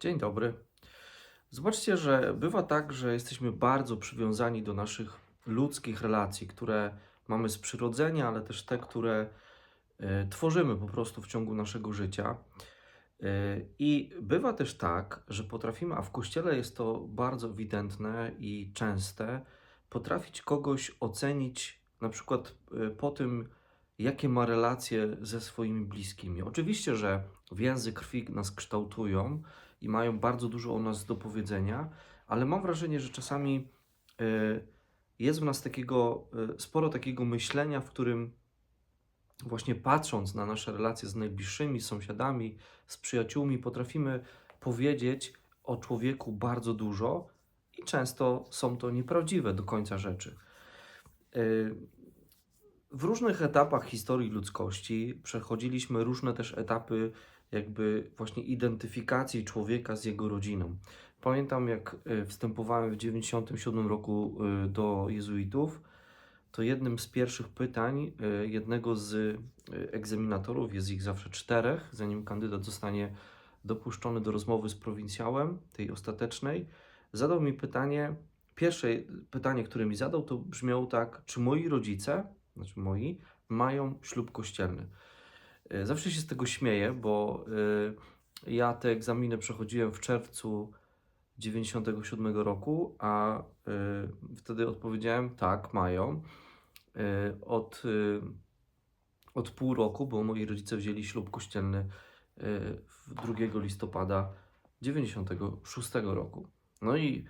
Dzień dobry. Zobaczcie, że bywa tak, że jesteśmy bardzo przywiązani do naszych ludzkich relacji, które mamy z przyrodzenia, ale też te, które e, tworzymy po prostu w ciągu naszego życia. E, I bywa też tak, że potrafimy, a w kościele jest to bardzo ewidentne i częste, potrafić kogoś ocenić na przykład e, po tym, jakie ma relacje ze swoimi bliskimi. Oczywiście, że więzy krwi nas kształtują i mają bardzo dużo o nas do powiedzenia, ale mam wrażenie, że czasami e, jest w nas takiego, e, sporo takiego myślenia, w którym właśnie patrząc na nasze relacje z najbliższymi sąsiadami, z przyjaciółmi, potrafimy powiedzieć o człowieku bardzo dużo i często są to nieprawdziwe do końca rzeczy. E, W różnych etapach historii ludzkości przechodziliśmy różne też etapy jakby właśnie identyfikacji człowieka z jego rodziną. Pamiętam jak e, wstępowałem w 97 roku e, do jezuitów, to jednym z pierwszych pytań e, jednego z egzaminatorów, jest ich zawsze czterech, zanim kandydat zostanie dopuszczony do rozmowy z prowincjałem, tej ostatecznej, zadał mi pytanie, pierwsze pytanie, które mi zadał, to brzmiało tak, czy moi rodzice, znaczy moi, mają ślub kościelny. E, Zawsze się z tego śmieję, bo e, ja te egzaminy przechodziłem w czerwcu 97 roku, a e, wtedy odpowiedziałem tak, mają. Od, od pół roku, bo moi rodzice wzięli ślub kościelny e, w 2 listopada 96 roku. No i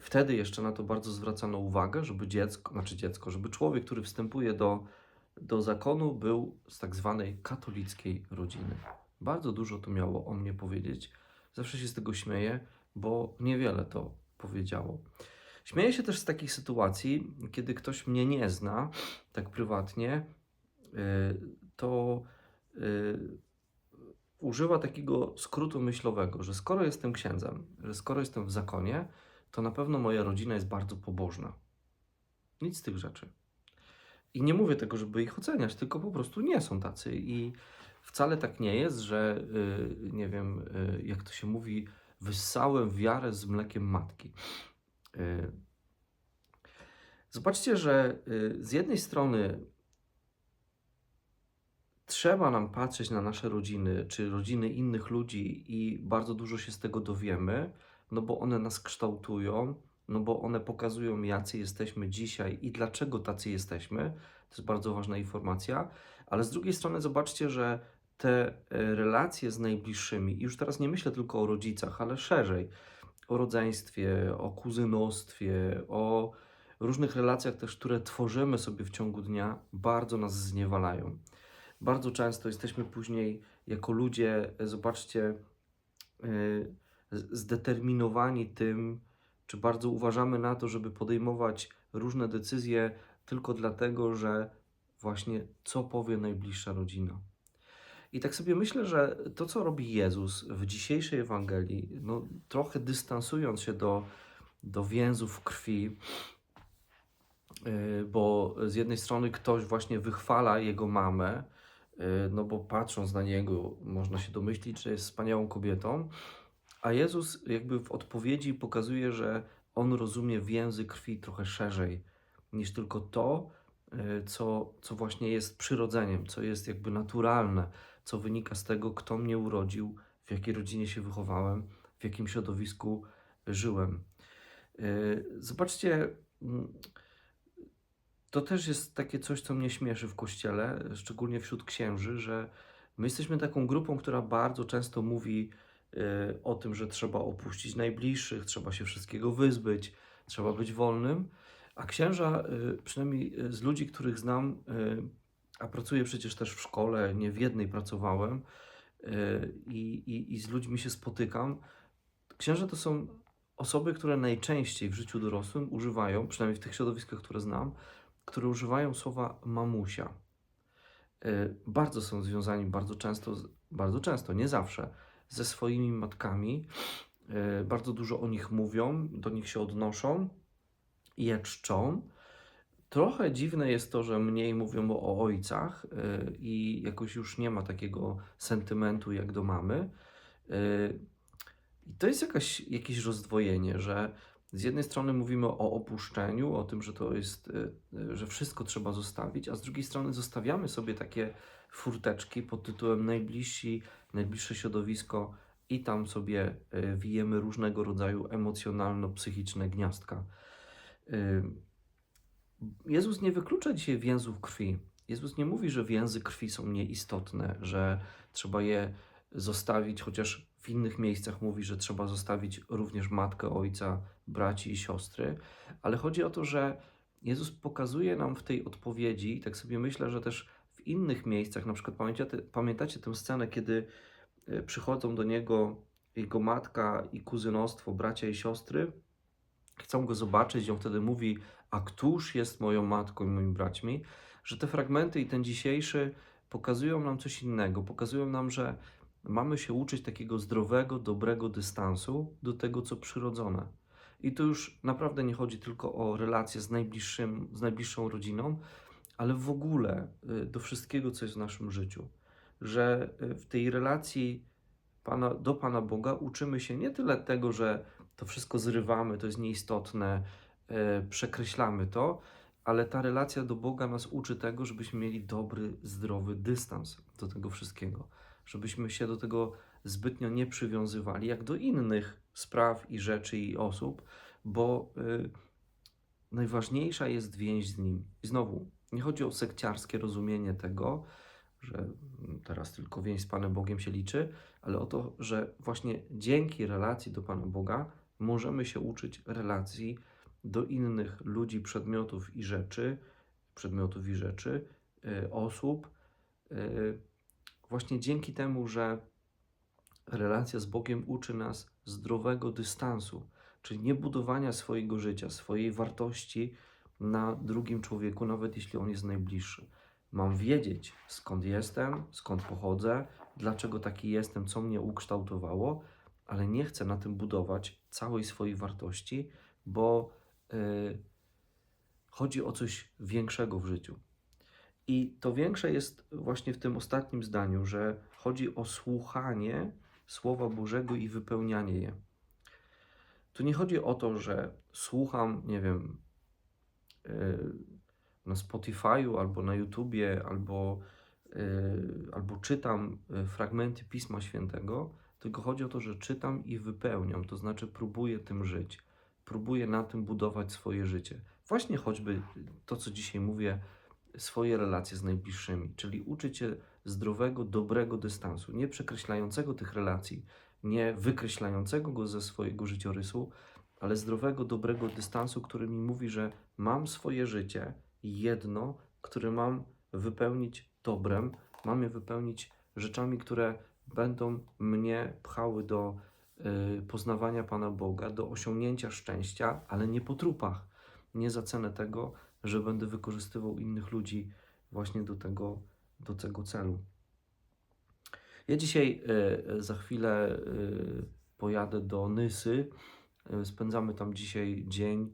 wtedy jeszcze na to bardzo zwracano uwagę, żeby dziecko, znaczy dziecko, żeby człowiek, który wstępuje do do zakonu był z tak zwanej katolickiej rodziny. Bardzo dużo to miało o mnie powiedzieć. Zawsze się z tego śmieję, bo niewiele to powiedziało. Śmieję się też z takich sytuacji, kiedy ktoś mnie nie zna tak prywatnie, yy, to yy, używa takiego skrótu myślowego, że skoro jestem księdzem, że skoro jestem w zakonie, to na pewno moja rodzina jest bardzo pobożna. Nic z tych rzeczy. I nie mówię tego, żeby ich oceniać, tylko po prostu nie są tacy. I wcale tak nie jest, że y, nie wiem, y, jak to się mówi, wyssałem wiarę z mlekiem matki. Y, Zobaczcie, że y, z jednej strony trzeba nam patrzeć na nasze rodziny, czy rodziny innych ludzi i bardzo dużo się z tego dowiemy, no bo one nas kształtują, no bo one pokazują, jacy jesteśmy dzisiaj i dlaczego tacy jesteśmy. To jest bardzo ważna informacja. Ale z drugiej strony zobaczcie, że te e, relacje z najbliższymi, i już teraz nie myślę tylko o rodzicach, ale szerzej, o rodzeństwie, o kuzynostwie, o różnych relacjach też, które tworzymy sobie w ciągu dnia, bardzo nas zniewalają. Bardzo często jesteśmy później jako ludzie, e, zobaczcie, e, zdeterminowani tym, czy bardzo uważamy na to, żeby podejmować różne decyzje tylko dlatego, że właśnie co powie najbliższa rodzina. I tak sobie myślę, że to, co robi Jezus w dzisiejszej Ewangelii, no, trochę dystansując się do, do więzów krwi, yy, bo z jednej strony ktoś właśnie wychwala jego mamę, yy, no bo patrząc na niego, można się domyślić, że jest wspaniałą kobietą, a Jezus jakby w odpowiedzi pokazuje, że on rozumie więzy krwi trochę szerzej niż tylko to, y, co, co właśnie jest przyrodzeniem, co jest jakby naturalne, co wynika z tego, kto mnie urodził, w jakiej rodzinie się wychowałem, w jakim środowisku żyłem. Y, Zobaczcie, mm, to też jest takie coś, co mnie śmieszy w kościele, szczególnie wśród księży, że my jesteśmy taką grupą, która bardzo często mówi o tym, że trzeba opuścić najbliższych, trzeba się wszystkiego wyzbyć, trzeba być wolnym. A księża, y, przynajmniej y, z ludzi, których znam, y, a pracuję przecież też w szkole, nie w jednej pracowałem y, i, i, i z ludźmi się spotykam, księża to są osoby, które najczęściej w życiu dorosłym używają, przynajmniej w tych środowiskach, które znam, które używają słowa mamusia. Y, Bardzo są związani bardzo często, bardzo często, nie zawsze, ze swoimi matkami. Y, Bardzo dużo o nich mówią, do nich się odnoszą je czczą. Trochę dziwne jest to, że mniej mówią o ojcach y, i jakoś już nie ma takiego sentymentu jak do mamy. Y, I to jest jakaś, jakieś rozdwojenie, że z jednej strony mówimy o opuszczeniu, o tym, że to jest, że wszystko trzeba zostawić, a z drugiej strony zostawiamy sobie takie furteczki pod tytułem najbliżsi, najbliższe środowisko i tam sobie y, wijemy różnego rodzaju emocjonalno-psychiczne gniazdka. Y, Jezus nie wyklucza dzisiaj więzów krwi. Jezus nie mówi, że więzy krwi są nieistotne, że trzeba je zostawić, chociaż w innych miejscach mówi, że trzeba zostawić również matkę, ojca, braci i siostry, ale chodzi o to, że Jezus pokazuje nam w tej odpowiedzi, tak sobie myślę, że też innych miejscach, na przykład pamiętacie, pamiętacie tę scenę, kiedy y, przychodzą do niego jego matka i kuzynostwo, bracia i siostry, chcą go zobaczyć, on wtedy mówi, a któż jest moją matką i moimi braćmi, że te fragmenty i ten dzisiejszy pokazują nam coś innego. Pokazują nam, że mamy się uczyć takiego zdrowego, dobrego dystansu do tego, co przyrodzone. I tu już naprawdę nie chodzi tylko o relacje z, najbliższym, z najbliższą rodziną, ale w ogóle y, do wszystkiego, co jest w naszym życiu. Że y, w tej relacji Pana, do Pana Boga uczymy się nie tyle tego, że to wszystko zrywamy, to jest nieistotne, e, przekreślamy to, ale ta relacja do Boga nas uczy tego, żebyśmy mieli dobry, zdrowy dystans do tego wszystkiego, żebyśmy się do tego zbytnio nie przywiązywali, jak do innych spraw i rzeczy i osób, bo y, najważniejsza jest więź z Nim. I znowu, nie chodzi o sekciarskie rozumienie tego, że teraz tylko więź z Panem Bogiem się liczy, ale o to, że właśnie dzięki relacji do Pana Boga możemy się uczyć relacji do innych ludzi, przedmiotów i rzeczy, przedmiotów i rzeczy, y, osób, y, właśnie dzięki temu, że relacja z Bogiem uczy nas zdrowego dystansu, czyli nie budowania swojego życia, swojej wartości na drugim człowieku, nawet jeśli on jest najbliższy. Mam wiedzieć, skąd jestem, skąd pochodzę, dlaczego taki jestem, co mnie ukształtowało, ale nie chcę na tym budować całej swojej wartości, bo yy, chodzi o coś większego w życiu. I to większe jest właśnie w tym ostatnim zdaniu, że chodzi o słuchanie Słowa Bożego i wypełnianie je. Tu nie chodzi o to, że słucham, nie wiem, na Spotify'u albo na YouTubie, albo, yy, albo czytam y, fragmenty Pisma Świętego, tylko chodzi o to, że czytam i wypełniam, to znaczy próbuję tym żyć, próbuję na tym budować swoje życie. Właśnie choćby to, co dzisiaj mówię, swoje relacje z najbliższymi, czyli uczyć się zdrowego, dobrego dystansu, nie przekreślającego tych relacji, nie wykreślającego go ze swojego życiorysu, ale zdrowego, dobrego dystansu, który mi mówi, że mam swoje życie, jedno, które mam wypełnić dobrem, mam je wypełnić rzeczami, które będą mnie pchały do y, poznawania Pana Boga, do osiągnięcia szczęścia, ale nie po trupach, nie za cenę tego, że będę wykorzystywał innych ludzi właśnie do tego, do tego celu. Ja dzisiaj y, za chwilę y, pojadę do Nysy. Y, spędzamy tam dzisiaj dzień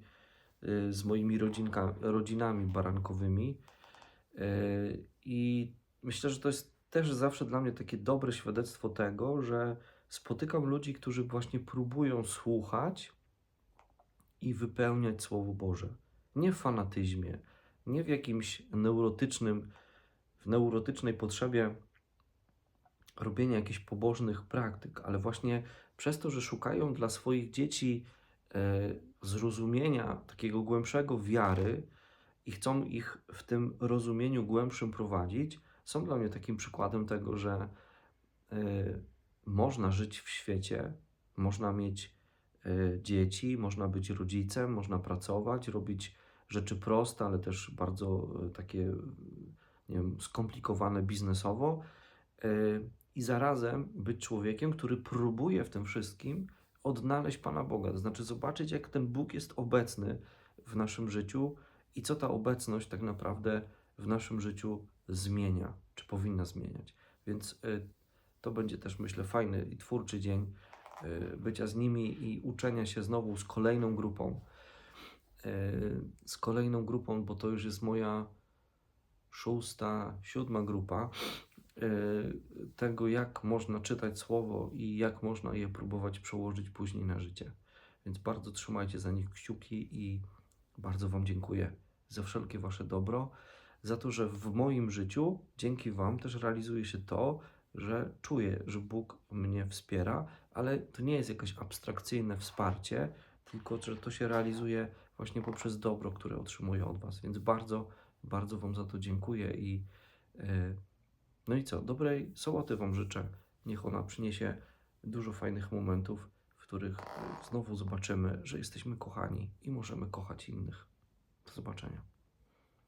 y, z moimi rodzinka, rodzinami barankowymi. Y, I myślę, że to jest też zawsze dla mnie takie dobre świadectwo tego, że spotykam ludzi, którzy właśnie próbują słuchać i wypełniać Słowo Boże. Nie w fanatyzmie, nie w jakimś neurotycznym, w neurotycznej potrzebie robienia jakichś pobożnych praktyk, ale właśnie przez to, że szukają dla swoich dzieci e, zrozumienia takiego głębszego wiary i chcą ich w tym rozumieniu głębszym prowadzić, są dla mnie takim przykładem tego, że y, można żyć w świecie, można mieć y, dzieci, można być rodzicem, można pracować, robić rzeczy proste, ale też bardzo takie nie wiem, skomplikowane biznesowo i zarazem być człowiekiem, który próbuje w tym wszystkim odnaleźć Pana Boga, to znaczy zobaczyć, jak ten Bóg jest obecny w naszym życiu i co ta obecność tak naprawdę w naszym życiu zmienia, czy powinna zmieniać. Więc y, to będzie też, myślę, fajny i twórczy dzień y, bycia z nimi i uczenia się znowu z kolejną grupą. Y, z kolejną grupą, bo to już jest moja szósta, siódma grupa. Tego, jak można czytać słowo i jak można je próbować przełożyć później na życie. Więc bardzo trzymajcie za nich kciuki i bardzo Wam dziękuję za wszelkie Wasze dobro, za to, że w moim życiu dzięki Wam też realizuje się to, że czuję, że Bóg mnie wspiera, ale to nie jest jakieś abstrakcyjne wsparcie, tylko że to się realizuje właśnie poprzez dobro, które otrzymuję od Was. Więc bardzo, bardzo Wam za to dziękuję i yy, no i co? Dobrej soboty Wam życzę. Niech ona przyniesie dużo fajnych momentów, w których y, znowu zobaczymy, że jesteśmy kochani i możemy kochać innych. Do zobaczenia.